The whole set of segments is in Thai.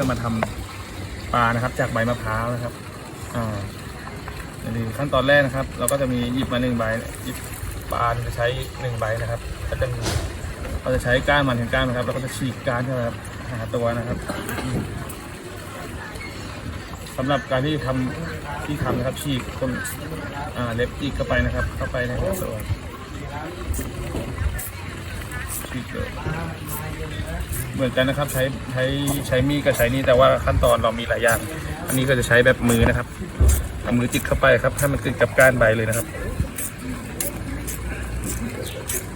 จะมาทำปลานะครับ จากใบมะพร้าวนะครับ อ่านี่ขั้นตอนแรกนะครับ เราก็จะมีหยิบมาหนึ่งใบหยิบปลาจะใช้หนึ่งใบนะครับ ก็จะมีเราจะใช้ก้านมันถึงก้านนะครับ แล้วก็จะฉีกก้านเข้าไปครับหาตัวนะครับสำหรับการที่ทำที่ทำนะครับฉีกคนอ่าเล็บอีกเข้าไปนะครับ เข้าไปในตัว เหมือนกันนะครับใช้ใช้ใช้มีดกับใช้นี่แต่ว่าขั้นตอนเรามีหลายอย่าง อันนี้ก็จะใช้แบบมือนะครับเอามือจิกเข้าไปครับให้มันติดกับก้านใบเลยนะครับ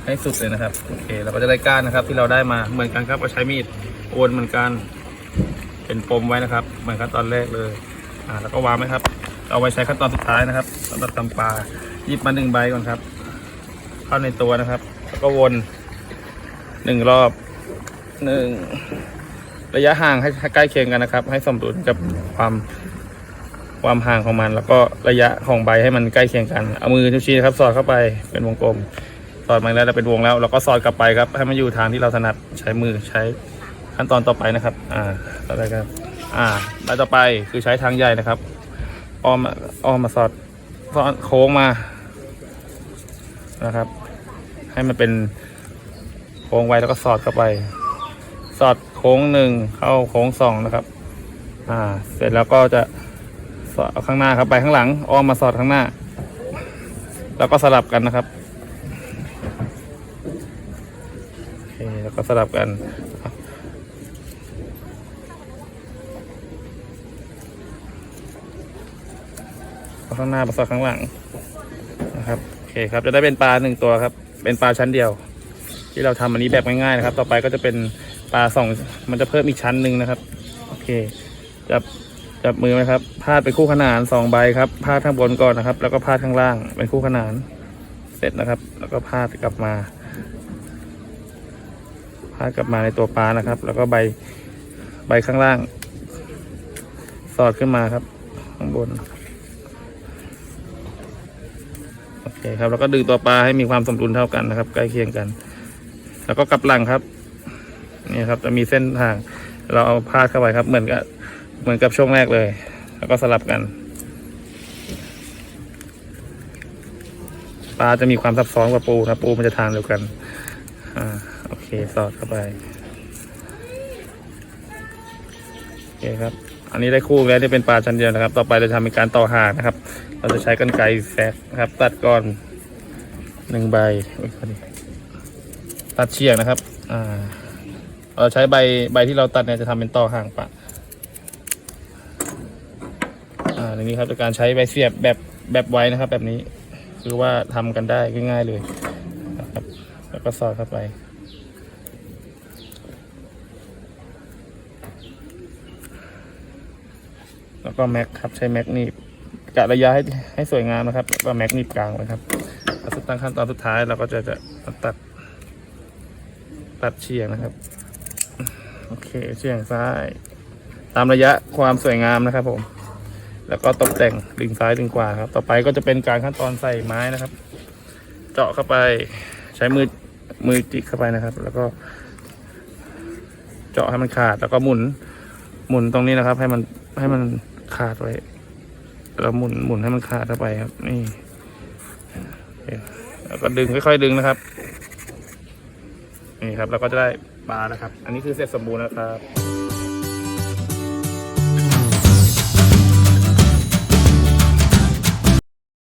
ให้สุดเลยนะครับโอเคเราก็จะได้ก้านนะครับ ที่เราได้มาเหมือนกันครับก็ใช้มีดโอนเหมือนกัน เป็นปมไว้นะครับเหมือนขั้นตอนแรกเลยอ่าแล้วก็วางไว้ครับ เอาไว้ใช้ขั้นตอนสุดท้ายนะครับสำหรับตำปลาหยิบมาหนึ่งใบก่อนครับ เข้าในตัวนะครับ แล้วก็วน หนึ่งรอบหนึ่งระยะห่างให้ใกล้เคียงกันนะครับ ให้สมดุลกับความความห่างของมัน แล้วก็ระยะของใบให้มันใกล้เคียงกันเอามือนิ้วชี้นะครับ สอดเข้าไปเป็นวงกลมสอดมาแล้วเราเป็นวงแล้วเราก็สอดกลับไปครับ ให้มันอยู่ทางที่เราถนัดใช้มือใช้ขั้นตอนต่อไปนะครับ อ่าต่อไปครับ อ่าใบต่อไปคือใช้ทางใหญ่นะครับอ้อมอ้อมมาสอดสอดโค้งมานะครับ ให้มันเป็น โค้งไว้แล้วก็สอดเข้าไป สอดโค้งหนึ่งเข้าโค้งสองนะครับ อ่า เสร็จแล้วก็จะสอดเอาข้างหน้าครับไปข้างหลังอ้อมมาสอดข้างหน้า แล้วก็สลับกันนะครับโอเคแล้วก็สลับกันข้างหน้าผสมข้างหลังนะครับโอเคครับจะได้เป็นปลาหนึ่งตัวครับ เป็นปลาชั้นเดียว ที่เราทำอันนี้แบบง่ายๆนะครับ ต่อไปก็จะเป็นปลาสองมันจะเพิ่มอีกชั้นหนึ่งนะครับ โอเค จับจับมือไหมครับ พาดไปคู่ขนานสองใบครับ พาดข้างบนก่อนนะครับ แล้วก็พาดข้างล่างเป็นคู่ขนาน เสร็จนะครับ แล้วก็พาดกลับมา พาดกลับมาในตัวปลานะครับ แล้วก็ใบใบข้างล่าง สอดขึ้นมาครับ ข้างบนโอเคครับ แล้วก็ดึงตัวปลาให้มีความสมดุลเท่ากันนะครับ ใกล้เคียงกัน แล้วก็กลับหลังครับ นี่ครับจะมีเส้นทาง เราเอาพาดเข้าไปครับ เหมือนกับเหมือนกับช่วงแรกเลย แล้วก็สลับกันปลาจะมีความซับซ้อนกว่าปูครับปูมันจะทานเดียวกัน อ่า โอเค สอดเข้าไป โอเคครับ อันนี้ได้คู่แล้วนี่เป็นปลาชั้นเดียวนะครับ ต่อไปเราจะทำเป็นการต่อหางนะครับ เราจะใช้กันไกรแซกนะครับ ตัดก่อนหนึ่งใบอุ๊ยพอดี ตัดเฉียงนะครับ อ่า เราใช้ใบใบที่เราตัดเนี่ยจะทำเป็นต่อห่างปะอ่าอย่างนี้ครับการใช้ใบเสียบแบบแบบไว้นะครับ แบบนี้ คือว่าทำกันได้ง่ายๆเลยนะครับแล้วก็สอดเข้าไปแล้วก็แม็กครับใช้แม็กนีบกะระยะให้ให้สวยงามนะครับแล้วก็แม็กนีบกลางไว้ครับสุดตั้งขั้นตอนสุดท้ายเราก็จะจะตัด ตัดเฉียงนะครับ โอเคเฉียงซ้าย ตามระยะความสวยงามนะครับผม แล้วก็ตกแต่งดึงซ้ายดึงขวาครับ ต่อไปก็จะเป็นการขั้นตอนใส่ไม้นะครับ เจาะเข้าไปใช้มือมือจิกเข้าไปนะครับ แล้วก็เจาะให้มันขาดแล้วก็หมุน หมุนตรงนี้นะครับ ให้มันให้มันขาดไว้แล้วหมุนหมุนให้มันขาดเข้าไปครับ นี่แล้วก็ดึงค่อยๆดึงนะครับ นี่ครับเราก็จะได้ปลานะครับ อันนี้คือเสร็จสมบูรณ์แล้วครับ